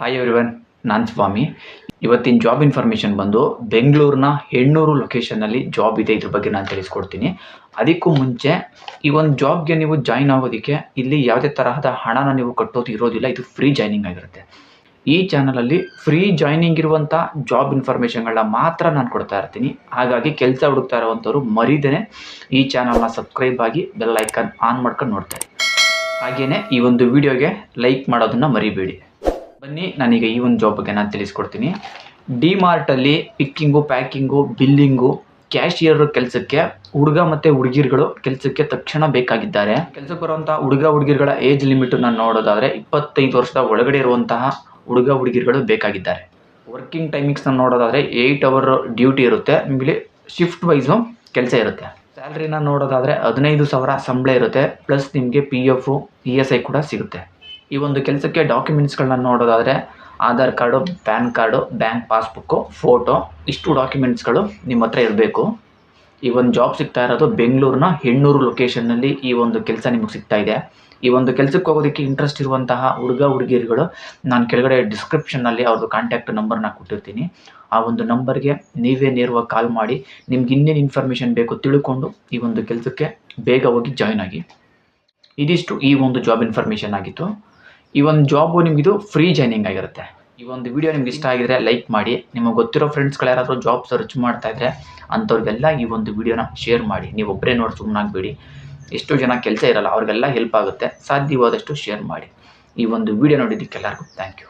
Hi everyone ನಾನು ಸ್ವಾಮಿ. ಇವತ್ತಿನ job information ಬಂದು ಬೆಂಗಳೂರಿನ ಹೆಣ್ಣೂರು ಲೊಕೇಶನ್ನಲ್ಲಿ ಜಾಬ್ ಇದೆ ಇದ್ರ ಬಗ್ಗೆ ನಾನು ತಿಳಿಸ್ಕೊಡ್ತೀನಿ. ಅದಕ್ಕೂ ಮುಂಚೆ ಈ ಒಂದು ಜಾಬ್ಗೆ ನೀವು ಜಾಯ್ನ್ ಆಗೋದಕ್ಕೆ ಇಲ್ಲಿ ಯಾವುದೇ ತರಹದ ಹಣನ ನೀವು ಕಟ್ಟೋದು ಇರೋದಿಲ್ಲ, ಇದು ಫ್ರೀ ಜಾಯ್ನಿಂಗ್ ಆಗಿರುತ್ತೆ. ಈ ಚಾನಲಲ್ಲಿ ಫ್ರೀ ಜಾಯ್ನಿಂಗ್ ಇರುವಂಥ ಜಾಬ್ ಇನ್ಫಾರ್ಮೇಷನ್ಗಳನ್ನ ಮಾತ್ರ ನಾನು ಕೊಡ್ತಾ ಇರ್ತೀನಿ. ಹಾಗಾಗಿ ಕೆಲಸ ಹುಡುಕ್ತಾ ಇರುವಂಥವ್ರು ಮರಿದೇನೆ ಈ ಚಾನಲ್ನ ಸಬ್ಸ್ಕ್ರೈಬ್ ಆಗಿ ಬೆಲ್ ಐಕನ್ ಆನ್ ಮಾಡ್ಕೊಂಡು ನೋಡ್ತಾರೆ ಹಾಗೆಯೇ ಈ ಒಂದು ವಿಡಿಯೋಗೆ ಲೈಕ್ ಮಾಡೋದನ್ನು ಮರಿಬೇಡಿ. ಬನ್ನಿ, ನಾನೀಗ ಈ ಒಂದು ಜಾಬ್ ಬಗ್ಗೆ ನಾನು ತಿಳಿಸ್ಕೊಡ್ತೀನಿ. ಡಿ ಮಾರ್ಟಲ್ಲಿ ಪಿಕ್ಕಿಂಗು ಪ್ಯಾಕಿಂಗು ಬಿಲ್ಲಿಂಗು ಕ್ಯಾಶಿಯರ್ ಕೆಲಸಕ್ಕೆ ಹುಡುಗ ಮತ್ತು ಹುಡುಗಿರುಗಳು ಕೆಲಸಕ್ಕೆ ತಕ್ಷಣ ಬೇಕಾಗಿದ್ದಾರೆ. ಕೆಲಸಕ್ಕೆ ಬರುವಂಥ ಹುಡುಗ, ಹುಡುಗಿರುಗಳ ಏಜ್ ಲಿಮಿಟ್ ನಾನು ನೋಡೋದಾದರೆ ಇಪ್ಪತ್ತೈದು ವರ್ಷದ ಒಳಗಡೆ ಇರುವಂತಹ ಹುಡುಗ, ಹುಡುಗಿರುಗಳು ಬೇಕಾಗಿದ್ದಾರೆ. ವರ್ಕಿಂಗ್ ಟೈಮಿಂಗ್ಸ್ನ ನೋಡೋದಾದರೆ ಏಯ್ಟ್ ಅವರ್ ಡ್ಯೂಟಿ ಇರುತ್ತೆ. ನಿಮಗೆ ಶಿಫ್ಟ್ ವೈಸು ಕೆಲಸ ಇರುತ್ತೆ. ಸ್ಯಾಲ್ರಿನ ನೋಡೋದಾದರೆ ಹದಿನೈದು ಸಾವಿರ ಸಂಬಳ ಇರುತ್ತೆ. ಪ್ಲಸ್ ನಿಮಗೆ P F E S I ಕೂಡ ಸಿಗುತ್ತೆ. ಈ ಒಂದು ಕೆಲಸಕ್ಕೆ ಡಾಕ್ಯುಮೆಂಟ್ಸ್ಗಳನ್ನ ನೋಡೋದಾದರೆ Aadhaar card, pan card, bank passbook photo ಇಷ್ಟು ಡಾಕ್ಯುಮೆಂಟ್ಸ್ಗಳು ನಿಮ್ಮ ಹತ್ರ ಇರಬೇಕು. ಈ ಒಂದು ಜಾಬ್ ಸಿಗ್ತಾ ಇರೋದು ಬೆಂಗಳೂರಿನ ಹೆಣ್ಣೂರು ಲೊಕೇಶನ್ನಲ್ಲಿ ಈ ಒಂದು ಕೆಲಸ ನಿಮಗೆ ಸಿಗ್ತಾ ಇದೆ. ಈ ಒಂದು ಕೆಲಸಕ್ಕೆ ಹೋಗೋದಕ್ಕೆ ಇಂಟ್ರೆಸ್ಟ್ ಇರುವಂತಹ ಹುಡುಗ ಹುಡುಗಿಯರುಗಳು ನಾನು ಕೆಳಗಡೆ ಡಿಸ್ಕ್ರಿಪ್ಷನ್ನಲ್ಲಿ ಅವ್ರದ್ದು ಕಾಂಟ್ಯಾಕ್ಟ್ ನಂಬರ್ನ ಕೊಟ್ಟಿರ್ತೀನಿ. ಆ ಒಂದು ನಂಬರ್ಗೆ ನೀವೇ ನೇರವಾಗಿ ಕಾಲ್ ಮಾಡಿ, ನಿಮ್ಗೆ ಇನ್ನೇನು ಇನ್ಫಾರ್ಮೇಷನ್ ಬೇಕು ತಿಳ್ಕೊಂಡು ಈ ಒಂದು ಕೆಲಸಕ್ಕೆ ಬೇಗ ಹೋಗಿ ಜಾಯ್ನ್ ಆಗಿ. ಇದಿಷ್ಟು ಈ ಒಂದು ಜಾಬ್ ಇನ್ಫಾರ್ಮೇಷನ್ ಆಗಿತ್ತು. ಈ ಒಂದು ಜಾಬು ನಿಮಗಿದು ಫ್ರೀ ಜಾಯ್ನಿಂಗ್ ಆಗಿರುತ್ತೆ. ಈ ಒಂದು ವಿಡಿಯೋ ನಿಮ್ಗೆ ಇಷ್ಟ ಆಗಿದ್ರೆ ಲೈಕ್ ಮಾಡಿ. ನಿಮಗೆ ಗೊತ್ತಿರೋ ಫ್ರೆಂಡ್ಸ್ಗಳು ಯಾರಾದರೂ ಜಾಬ್ ಸರ್ಚ್ ಮಾಡ್ತಾ ಇದ್ರೆ ಅಂಥವ್ರಿಗೆಲ್ಲ ಈ ಒಂದು ವಿಡಿಯೋನ ಶೇರ್ ಮಾಡಿ. ನೀವು ಒಬ್ಬರೇ ನೋಡಿ ಸುಮ್ಮನಾಗಬೇಡಿ ಎಷ್ಟೋ ಜನ ಕೆಲಸ ಇರಲ್ಲ, ಅವ್ರಿಗೆಲ್ಲ ಹೆಲ್ಪ್ ಆಗುತ್ತೆ. ಸಾಧ್ಯವಾದಷ್ಟು ಶೇರ್ ಮಾಡಿ. ಈ ಒಂದು ವಿಡಿಯೋ ನೋಡಿದ್ದಕ್ಕೆಲ್ಲರಿಗೂ ಥ್ಯಾಂಕ್ ಯು